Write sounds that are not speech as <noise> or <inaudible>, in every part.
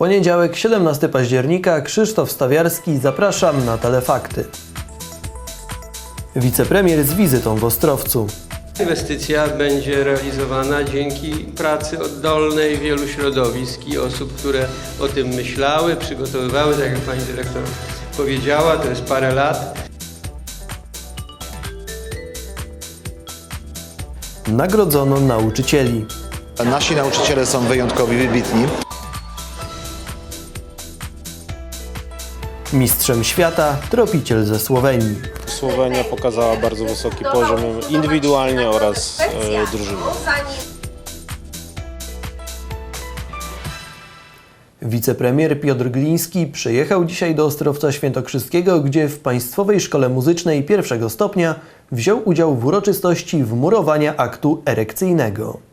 Poniedziałek, 17 października, Krzysztof Stawiarski, zapraszam na Telefakty. Wicepremier z wizytą w Ostrowcu. Inwestycja będzie realizowana dzięki pracy oddolnej wielu środowisk i osób, które o tym myślały, przygotowywały, tak jak pani dyrektor powiedziała, to jest parę lat. Nagrodzono nauczycieli. Nasi nauczyciele są wyjątkowi, wybitni. Mistrzem świata, tropiciel ze Słowenii. Słowenia pokazała bardzo wysoki poziom indywidualnie oraz e, drużynowo. Wicepremier Piotr Gliński przyjechał dzisiaj do Ostrowca Świętokrzyskiego, gdzie w Państwowej Szkole Muzycznej pierwszego stopnia wziął udział w uroczystości wmurowania aktu erekcyjnego.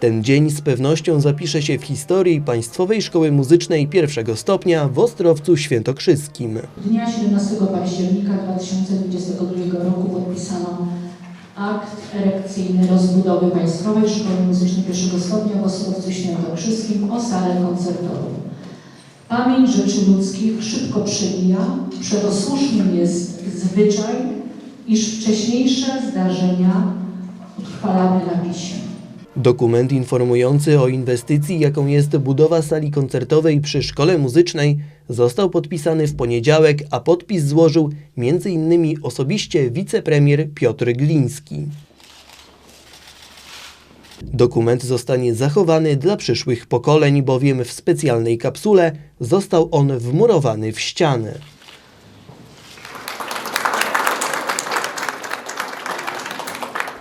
Ten dzień z pewnością zapisze się w historii Państwowej Szkoły Muzycznej pierwszego stopnia w Ostrowcu Świętokrzyskim. Dnia 17 października 2022 roku podpisano akt erekcyjny rozbudowy Państwowej Szkoły Muzycznej pierwszego stopnia w Ostrowcu Świętokrzyskim o salę koncertową. Pamięć rzeczy ludzkich szybko przemija, przeto jest zwyczaj, iż wcześniejsze zdarzenia utrwalamy na pisie. Dokument informujący o inwestycji, jaką jest budowa sali koncertowej przy Szkole Muzycznej, został podpisany w poniedziałek, a podpis złożył m.in. osobiście wicepremier Piotr Gliński. Dokument zostanie zachowany dla przyszłych pokoleń, bowiem w specjalnej kapsule został on wmurowany w ścianę.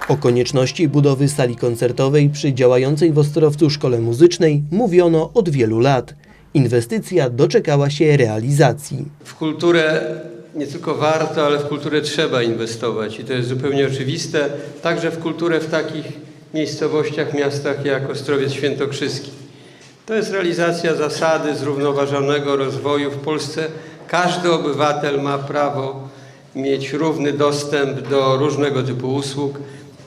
O konieczności budowy sali koncertowej przy działającej w Ostrowcu Szkole Muzycznej mówiono od wielu lat. Inwestycja doczekała się realizacji. W kulturę nie tylko warto, ale w kulturę trzeba inwestować i to jest zupełnie oczywiste, także w kulturę w takich miejscowościach, miastach jak Ostrowiec Świętokrzyski. To jest realizacja zasady zrównoważonego rozwoju. W Polsce każdy obywatel ma prawo mieć równy dostęp do różnego typu usług,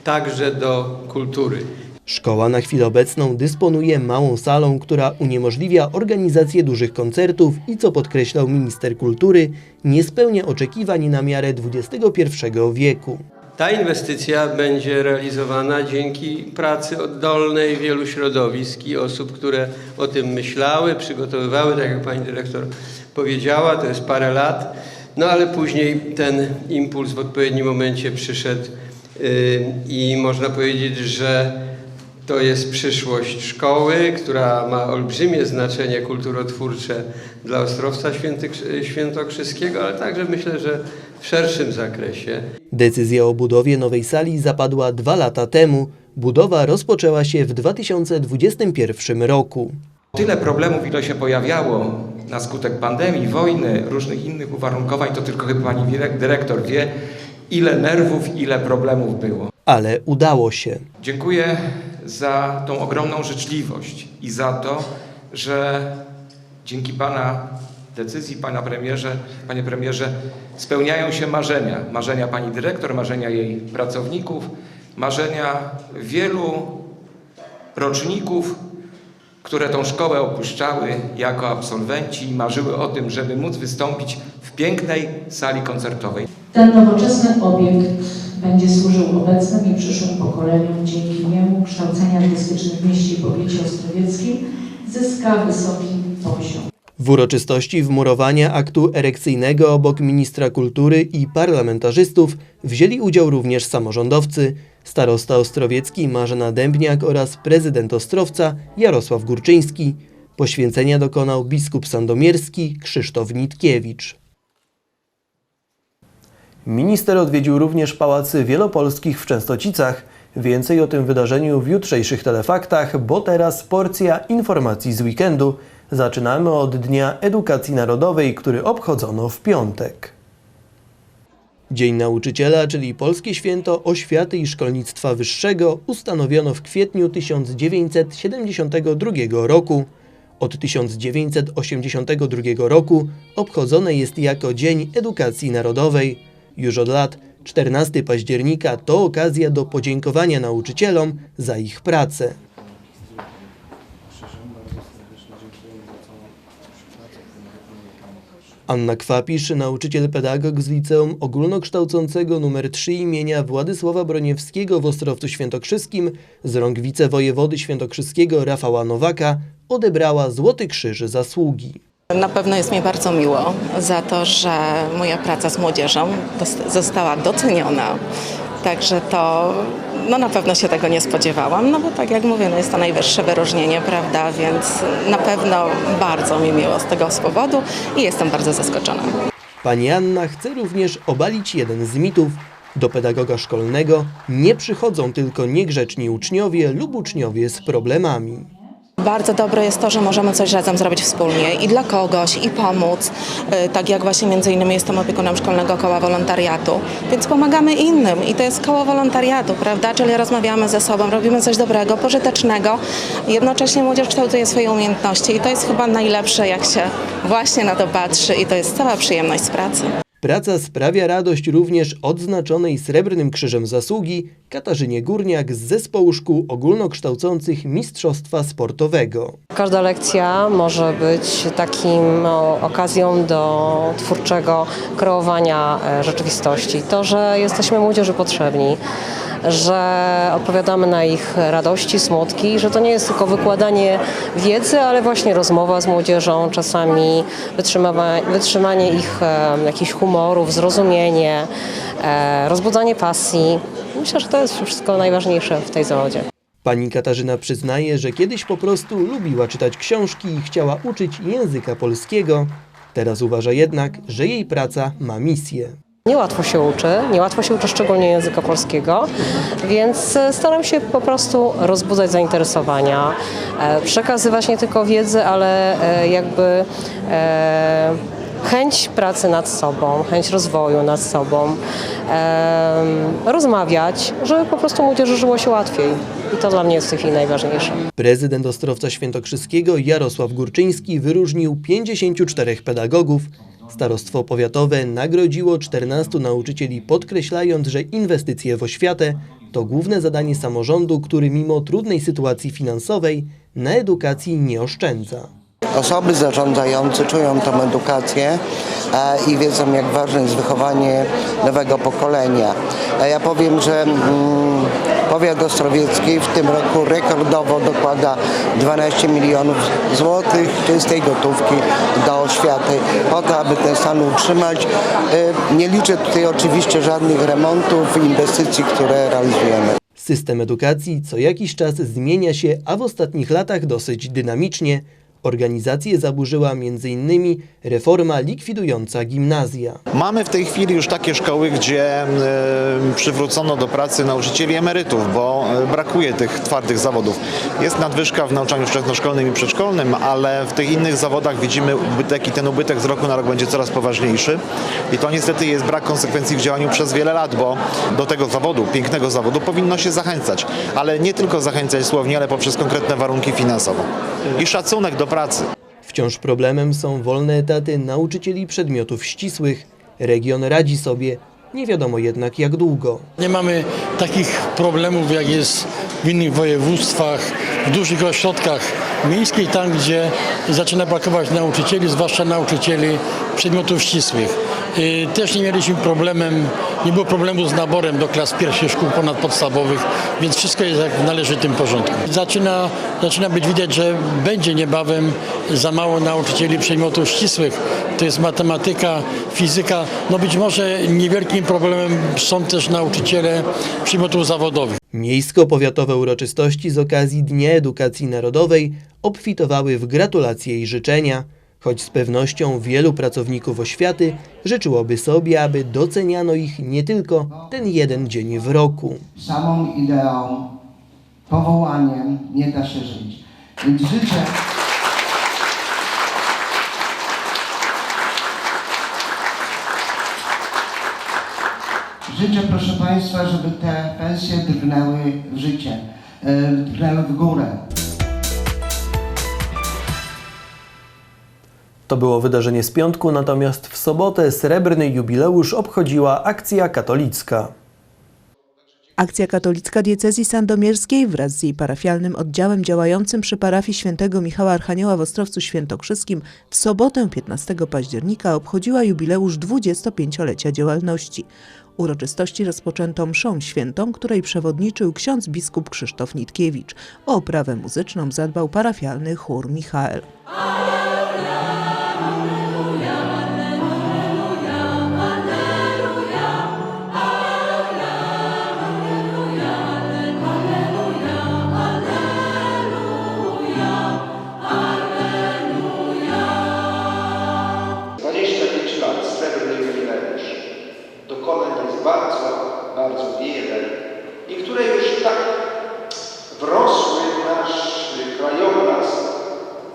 także do kultury. Szkoła na chwilę obecną dysponuje małą salą, która uniemożliwia organizację dużych koncertów i, co podkreślał minister kultury, nie spełnia oczekiwań na miarę XXI wieku. Ta inwestycja będzie realizowana dzięki pracy oddolnej wielu środowisk i osób, które o tym myślały, przygotowywały, tak jak pani dyrektor powiedziała, to jest parę lat. No ale później ten impuls w odpowiednim momencie przyszedł i można powiedzieć, że to jest przyszłość szkoły, która ma olbrzymie znaczenie kulturotwórcze dla Ostrowca Świętyk- Świętokrzyskiego, ale także myślę, że w szerszym zakresie. Decyzja o budowie nowej sali zapadła dwa lata temu. Budowa rozpoczęła się w 2021 roku. Tyle problemów, ile się pojawiało na skutek pandemii, wojny, różnych innych uwarunkowań, to tylko chyba pani dyrektor wie, ile nerwów, ile problemów było. Ale udało się. Dziękuję za tą ogromną życzliwość i za to, że dzięki Pana decyzji, Pana premierze, Panie premierze, spełniają się marzenia. Marzenia Pani dyrektor, marzenia jej pracowników, marzenia wielu roczników, które tą szkołę opuszczały jako absolwenci i marzyły o tym, żeby móc wystąpić w pięknej sali koncertowej. Ten nowoczesny obiekt będzie służył obecnym i przyszłym pokoleniom. Dzięki niemu kształcenie artystyczne w mieście i powiecie ostrowieckim zyska wysoki poziom. W uroczystości wmurowania aktu erekcyjnego obok ministra kultury i parlamentarzystów wzięli udział również samorządowcy, starosta ostrowiecki Marzena Dębniak oraz prezydent Ostrowca Jarosław Górczyński. Poświęcenia dokonał biskup sandomierski Krzysztof Nitkiewicz. Minister odwiedził również pałacy wielopolskich w Częstocicach. Więcej o tym wydarzeniu w jutrzejszych telefaktach, bo teraz porcja informacji z weekendu. Zaczynamy od Dnia Edukacji Narodowej, który obchodzono w piątek. Dzień Nauczyciela, czyli Polskie Święto Oświaty i Szkolnictwa Wyższego, ustanowiono w kwietniu 1972 roku. Od 1982 roku obchodzone jest jako Dzień Edukacji Narodowej. Już od lat 14 października to okazja do podziękowania nauczycielom za ich pracę. Anna Kwapisz, nauczyciel pedagog z liceum ogólnokształcącego nr 3 imienia Władysława Broniewskiego w Ostrowcu Świętokrzyskim z rąk wicewojewody świętokrzyskiego Rafała Nowaka odebrała Złoty Krzyż Zasługi. Na pewno jest mi bardzo miło za to, że moja praca z młodzieżą została doceniona. Także to no na pewno się tego nie spodziewałam, no bo tak jak mówię, no jest to najwyższe wyróżnienie, prawda, więc na pewno bardzo mi miło z tego powodu i jestem bardzo zaskoczona. Pani Anna chce również obalić jeden z mitów. Do pedagoga szkolnego nie przychodzą tylko niegrzeczni uczniowie lub uczniowie z problemami. Bardzo dobre jest to, że możemy coś razem zrobić wspólnie i dla kogoś, i pomóc. Y, Tak jak właśnie między innymi jestem opiekunem szkolnego koła wolontariatu, więc pomagamy innym i to jest koło wolontariatu, prawda? Czyli rozmawiamy ze sobą, robimy coś dobrego, pożytecznego. Jednocześnie młodzież kształtuje swoje umiejętności i to jest chyba najlepsze, jak się właśnie na to patrzy i to jest cała przyjemność z pracy. Praca sprawia radość również odznaczonej Srebrnym Krzyżem Zasługi Katarzynie Górniak z zespołu szkół ogólnokształcących Mistrzostwa Sportowego. Każda lekcja może być takim okazją do twórczego kreowania e, rzeczywistości. To, że jesteśmy młodzieży potrzebni, że odpowiadamy na ich radości, smutki, że to nie jest tylko wykładanie wiedzy, ale właśnie rozmowa z młodzieżą, czasami wytrzymanie ich e, jakichś humorów, zrozumienie, e, rozbudzanie pasji. Myślę, że to jest wszystko najważniejsze w tej zawodzie. Pani Katarzyna przyznaje, że kiedyś po prostu lubiła czytać książki i chciała uczyć języka polskiego. Teraz uważa jednak, że jej praca ma misję. Niełatwo się uczy, niełatwo się uczy szczególnie języka polskiego, więc e, staram się po prostu rozbudzać zainteresowania, e, przekazywać nie tylko wiedzę, ale e, jakby chęć pracy nad sobą, chęć rozwoju nad sobą, rozmawiać, żeby po prostu młodzieży żyło się łatwiej. I to dla mnie jest w tej chwili najważniejsze. Prezydent Ostrowca Świętokrzyskiego Jarosław Górczyński wyróżnił 54 pedagogów. Starostwo powiatowe nagrodziło 14 nauczycieli, podkreślając, że inwestycje w oświatę to główne zadanie samorządu, który mimo trudnej sytuacji finansowej na edukacji nie oszczędza. Osoby zarządzające czują tą edukację e, i wiedzą, jak ważne jest wychowanie nowego pokolenia. Ja powiem, że mm, powiat ostrowiecki w tym roku rekordowo dokłada 12 milionów złotych czystej gotówki do oświaty, po to, aby ten stan utrzymać. E, nie liczę tutaj oczywiście żadnych remontów i inwestycji, które realizujemy. System edukacji co jakiś czas zmienia się, a w ostatnich latach dosyć dynamicznie. Organizację zaburzyła m.in. reforma likwidująca gimnazja. Mamy w tej chwili już takie szkoły, gdzie przywrócono do pracy nauczycieli emerytów, bo e, brakuje tych twardych zawodów. Jest nadwyżka w nauczaniu wczesnoszkolnym i przedszkolnym, ale w tych innych zawodach widzimy ubytek i ten ubytek z roku na rok będzie coraz poważniejszy. I to niestety jest brak konsekwencji w działaniu przez wiele lat, bo do tego zawodu, pięknego zawodu powinno się zachęcać. Ale nie tylko zachęcać słownie, ale poprzez konkretne warunki finansowe. I szacunek do pracy. Wciąż problemem są wolne etaty nauczycieli przedmiotów ścisłych. Region radzi sobie, nie wiadomo jednak jak długo. Nie mamy takich problemów, jak jest w innych województwach, w dużych ośrodkach miejskich, tam gdzie zaczyna brakować nauczycieli, zwłaszcza nauczycieli przedmiotów ścisłych. Y, Też nie mieliśmy problemem, nie było problemu z naborem do klas pierwszych szkół ponadpodstawowych, więc wszystko jest jak w należytym porządku. Zaczyna, zaczyna być widać, że będzie niebawem za mało nauczycieli przedmiotów ścisłych. To jest matematyka, fizyka. No być może niewielkim problemem są też nauczyciele przedmiotów zawodowych. Miejsko-powiatowe uroczystości z okazji Dnia Edukacji Narodowej obfitowały w gratulacje i życzenia, choć z pewnością wielu pracowników oświaty życzyłoby sobie, aby doceniano ich nie tylko ten jeden dzień w roku. samą ideą, powołaniem nie da się żyć. Więc życzę. Życzę, proszę Państwa, żeby te pensje drgnęły w życie, e, drgnęły w górę. To było wydarzenie z piątku, natomiast w sobotę srebrny jubileusz obchodziła akcja katolicka. Akcja katolicka diecezji sandomierskiej wraz z jej parafialnym oddziałem działającym przy parafii świętego Michała Archanioła w Ostrowcu Świętokrzyskim w sobotę 15 października obchodziła jubileusz 25-lecia działalności. Uroczystości rozpoczęto mszą świętą, której przewodniczył ksiądz biskup Krzysztof Nitkiewicz. O oprawę muzyczną zadbał parafialny chór Michael. Tak wrosły w nasz krajobraz,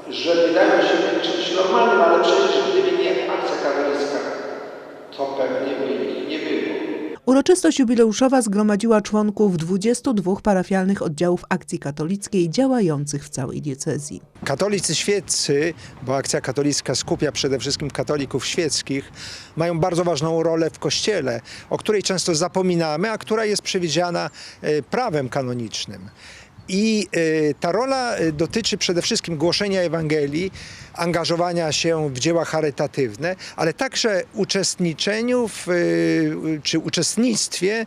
że wydają się być czymś normalnym, ale przecież gdyby nie akcja katolicka, to pewnie by ich nie było. Uroczystość jubileuszowa zgromadziła członków 22 parafialnych oddziałów akcji katolickiej działających w całej diecezji. Katolicy świeccy, bo akcja katolicka skupia przede wszystkim katolików świeckich, mają bardzo ważną rolę w Kościele, o której często zapominamy, a która jest przewidziana e, prawem kanonicznym. I e, ta rola e, dotyczy przede wszystkim głoszenia Ewangelii, angażowania się w dzieła charytatywne, ale także uczestniczeniu w, e, czy uczestnictwie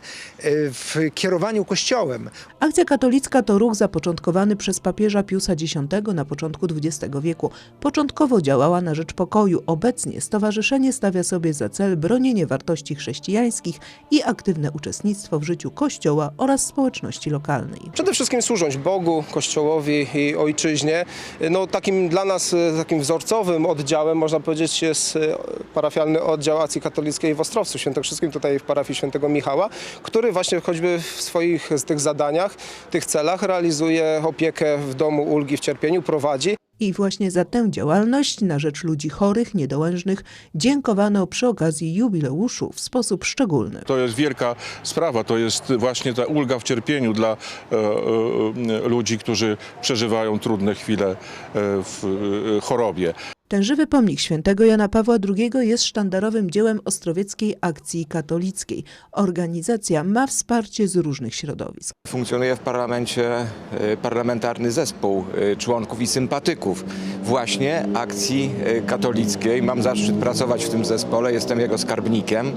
w kierowaniu Kościołem. Akcja katolicka to ruch zapoczątkowany przez papieża Piusa X na początku XX wieku. Początkowo działała na rzecz pokoju. Obecnie stowarzyszenie stawia sobie za cel bronienie wartości chrześcijańskich i aktywne uczestnictwo w życiu Kościoła oraz społeczności lokalnej. Przede wszystkim Bogu, Kościołowi i Ojczyźnie. No, takim dla nas e, takim wzorcowym oddziałem, można powiedzieć, jest e, parafialny oddział Akcji Katolickiej w Ostrowcu Świętokrzyskim, tutaj w parafii świętego Michała, który właśnie choćby w swoich tych zadaniach, tych celach realizuje opiekę w domu ulgi w cierpieniu, prowadzi. I właśnie za tę działalność na rzecz ludzi chorych, niedołężnych dziękowano przy okazji jubileuszu w sposób szczególny. To jest wielka sprawa, to jest właśnie ta ulga w cierpieniu dla e, e, ludzi, którzy przeżywają trudne chwile e, w e, chorobie. Ten żywy pomnik świętego Jana Pawła II jest sztandarowym dziełem Ostrowieckiej Akcji Katolickiej. Organizacja ma wsparcie z różnych środowisk. Funkcjonuje w parlamencie e, parlamentarny zespół e, członków i sympatyków właśnie akcji e, katolickiej. Mam zaszczyt pracować w tym zespole, jestem jego skarbnikiem.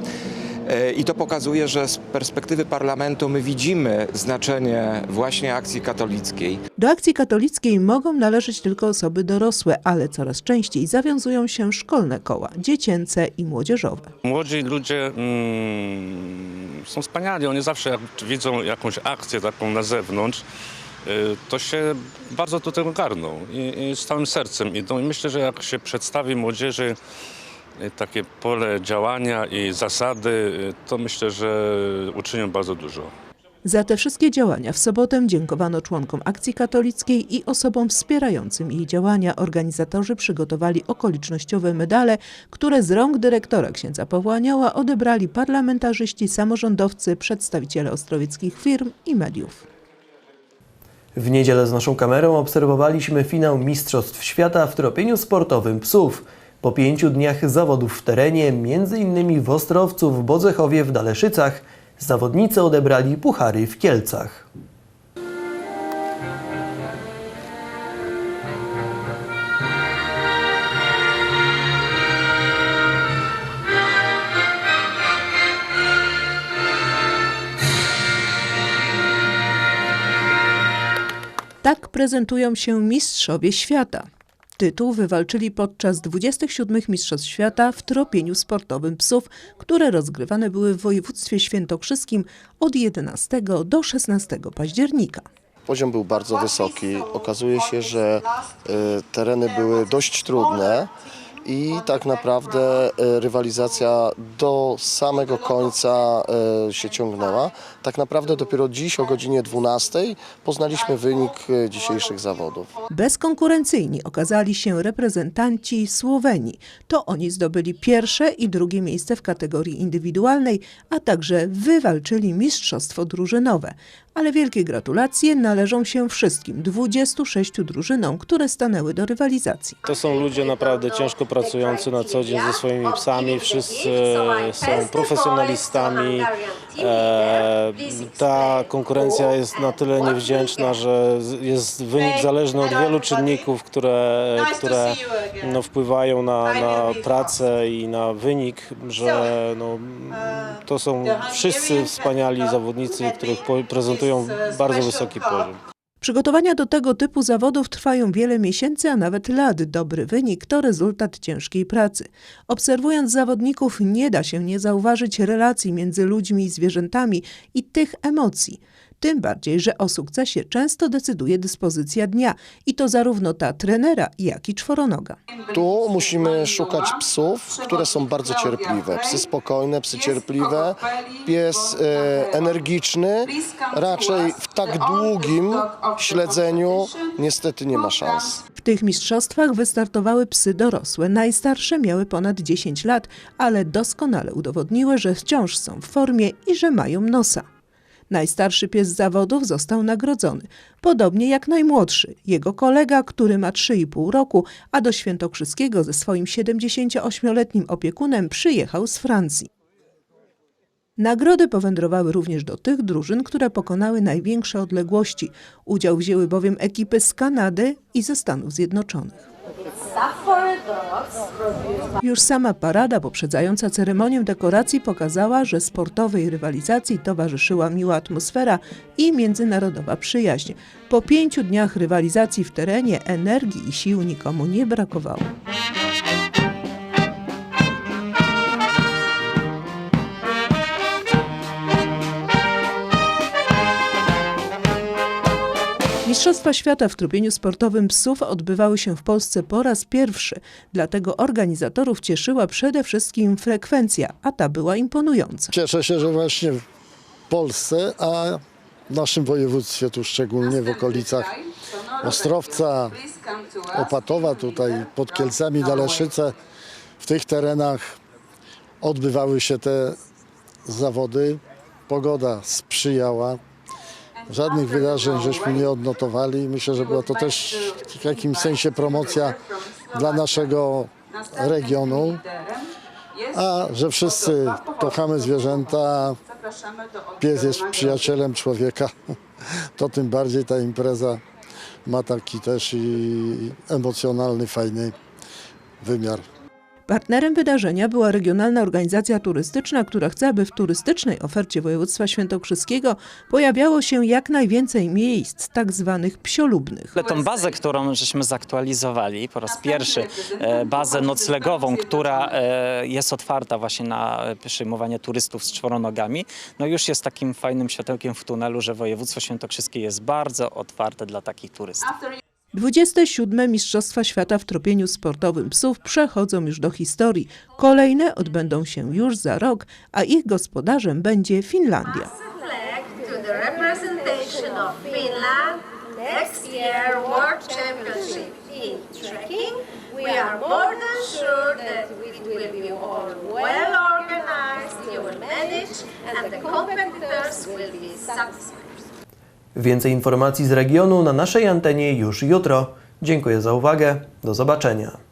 E, I to pokazuje, że z perspektywy parlamentu my widzimy znaczenie właśnie akcji katolickiej. Do akcji katolickiej mogą należeć tylko osoby dorosłe, ale coraz częściej zawiązują się szkolne koła, dziecięce i młodzieżowe. Młodzi ludzie mm, są wspaniali, oni zawsze jak widzą jakąś akcję taką na zewnątrz, y, to się bardzo do tego garną i, i z całym sercem idą. I myślę, że jak się przedstawi młodzieży takie pole działania i zasady, y, to myślę, że uczynią bardzo dużo. Za te wszystkie działania w sobotę dziękowano członkom Akcji Katolickiej i osobom wspierającym jej działania. Organizatorzy przygotowali okolicznościowe medale, które z rąk dyrektora księdza Pawła Anioła odebrali parlamentarzyści, samorządowcy, przedstawiciele ostrowieckich firm i mediów. W niedzielę z naszą kamerą obserwowaliśmy finał Mistrzostw Świata w tropieniu sportowym psów. Po pięciu dniach zawodów w terenie, m.in. w Ostrowcu, w Bodzechowie, w Daleszycach, zawodnicy odebrali puchary w Kielcach. Tak prezentują się mistrzowie świata. Tytuł wywalczyli podczas 27 Mistrzostw Świata w tropieniu sportowym psów, które rozgrywane były w województwie świętokrzyskim od 11 do 16 października. Poziom był bardzo wysoki. Okazuje się, że y, tereny były dość trudne i tak naprawdę y, rywalizacja do samego końca y, się ciągnęła. Tak naprawdę dopiero dziś o godzinie 12 poznaliśmy wynik y, dzisiejszych zawodów. Bezkonkurencyjni okazali się reprezentanci Słowenii. To oni zdobyli pierwsze i drugie miejsce w kategorii indywidualnej, a także wywalczyli mistrzostwo drużynowe. Ale wielkie gratulacje należą się wszystkim 26 drużynom, które stanęły do rywalizacji. To są ludzie naprawdę ciężko pracujący na co dzień ze swoimi psami. Wszyscy są profesjonalistami. E, ta konkurencja jest na tyle niewdzięczna, że jest wynik zależny od wielu czynników, które, które no, wpływają na, na pracę i na wynik, że no, to są wszyscy wspaniali zawodnicy, których prezentują bardzo wysoki poziom. Przygotowania do tego typu zawodów trwają wiele miesięcy, a nawet lat. Dobry wynik to rezultat ciężkiej pracy. Obserwując zawodników, nie da się nie zauważyć relacji między ludźmi i zwierzętami i tych emocji. Tym bardziej, że o sukcesie często decyduje dyspozycja dnia i to zarówno ta trenera, jak i czworonoga. Tu musimy szukać psów, które są bardzo cierpliwe. Psy spokojne, psy cierpliwe. Pies e, energiczny, raczej w tak długim śledzeniu niestety nie ma szans. W tych mistrzostwach wystartowały psy dorosłe. Najstarsze miały ponad 10 lat, ale doskonale udowodniły, że wciąż są w formie i że mają nosa. Najstarszy pies zawodów został nagrodzony, podobnie jak najmłodszy, jego kolega, który ma 3,5 roku, a do Świętokrzyskiego ze swoim 78-letnim opiekunem przyjechał z Francji. Nagrody powędrowały również do tych drużyn, które pokonały największe odległości. Udział wzięły bowiem ekipy z Kanady i ze Stanów Zjednoczonych. Już sama parada poprzedzająca ceremonię dekoracji pokazała, że sportowej rywalizacji towarzyszyła miła atmosfera i międzynarodowa przyjaźń. Po pięciu dniach rywalizacji w terenie energii i sił nikomu nie brakowało. Mistrzostwa Świata w trupieniu sportowym psów odbywały się w Polsce po raz pierwszy, dlatego organizatorów cieszyła przede wszystkim frekwencja, a ta była imponująca. Cieszę się, że właśnie w Polsce, a w naszym województwie, tu szczególnie w okolicach Ostrowca, Opatowa, tutaj pod Kielcami, Daleszyce, w tych terenach odbywały się te zawody. Pogoda sprzyjała. Żadnych wydarzeń żeśmy nie odnotowali. Myślę, że była to też w jakimś sensie promocja dla naszego regionu. A że wszyscy kochamy zwierzęta, pies jest przyjacielem człowieka, <laughs> to tym bardziej ta impreza ma taki też i emocjonalny, fajny wymiar. Partnerem wydarzenia była regionalna organizacja turystyczna, która chce, aby w turystycznej ofercie województwa świętokrzyskiego pojawiało się jak najwięcej miejsc tak zwanych psiolubnych. Tą bazę, którą żeśmy zaktualizowali po raz pierwszy, e, bazę noclegową, która e, jest otwarta właśnie na przyjmowanie turystów z czworonogami, no już jest takim fajnym światełkiem w tunelu, że województwo świętokrzyskie jest bardzo otwarte dla takich turystów. 27. Mistrzostwa Świata w tropieniu sportowym psów przechodzą już do historii. Kolejne odbędą się już za rok, a ich gospodarzem będzie Finlandia. and the competitors will be satisfied. Więcej informacji z regionu na naszej antenie już jutro. Dziękuję za uwagę. Do zobaczenia.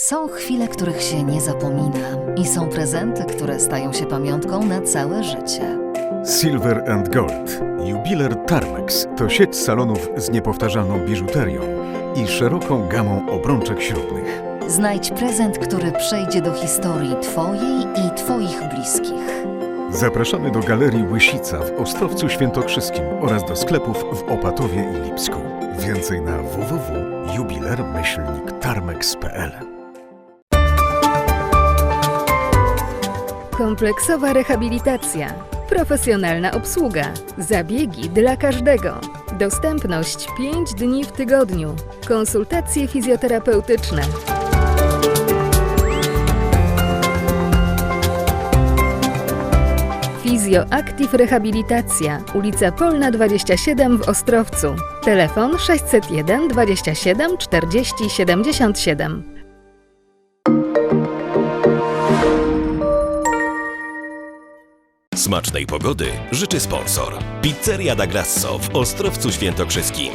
Są chwile, których się nie zapomina i są prezenty, które stają się pamiątką na całe życie. Silver and Gold. Jubiler Tarmex to sieć salonów z niepowtarzalną biżuterią i szeroką gamą obrączek ślubnych. Znajdź prezent, który przejdzie do historii Twojej i Twoich bliskich. Zapraszamy do Galerii Łysica w Ostrowcu Świętokrzyskim oraz do sklepów w Opatowie i Lipsku. Więcej na www.jubiler-tarmex.pl Kompleksowa rehabilitacja, profesjonalna obsługa, zabiegi dla każdego. Dostępność 5 dni w tygodniu. Konsultacje fizjoterapeutyczne. Fizjo Active Rehabilitacja, ulica Polna 27 w Ostrowcu. Telefon 601 27 40 77. Smacznej pogody życzy sponsor. Pizzeria da Grasso w Ostrowcu Świętokrzyskim.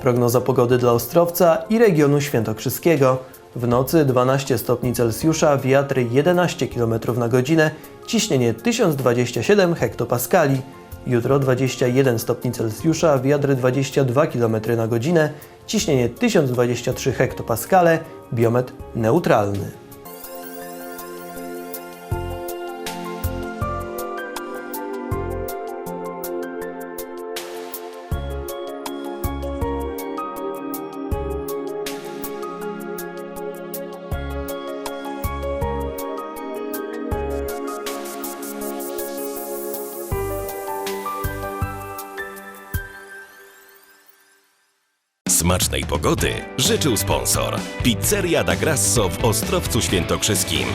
Prognoza pogody dla Ostrowca i regionu świętokrzyskiego. W nocy 12 stopni Celsjusza, wiatr 11 km na godzinę, ciśnienie 1027 hektopaskali. Jutro 21 stopni Celsjusza, wiatr 22 km na godzinę, ciśnienie 1023 hektopaskale, biometr neutralny. Pogody życzył sponsor. Pizzeria da Grasso w Ostrowcu Świętokrzyskim.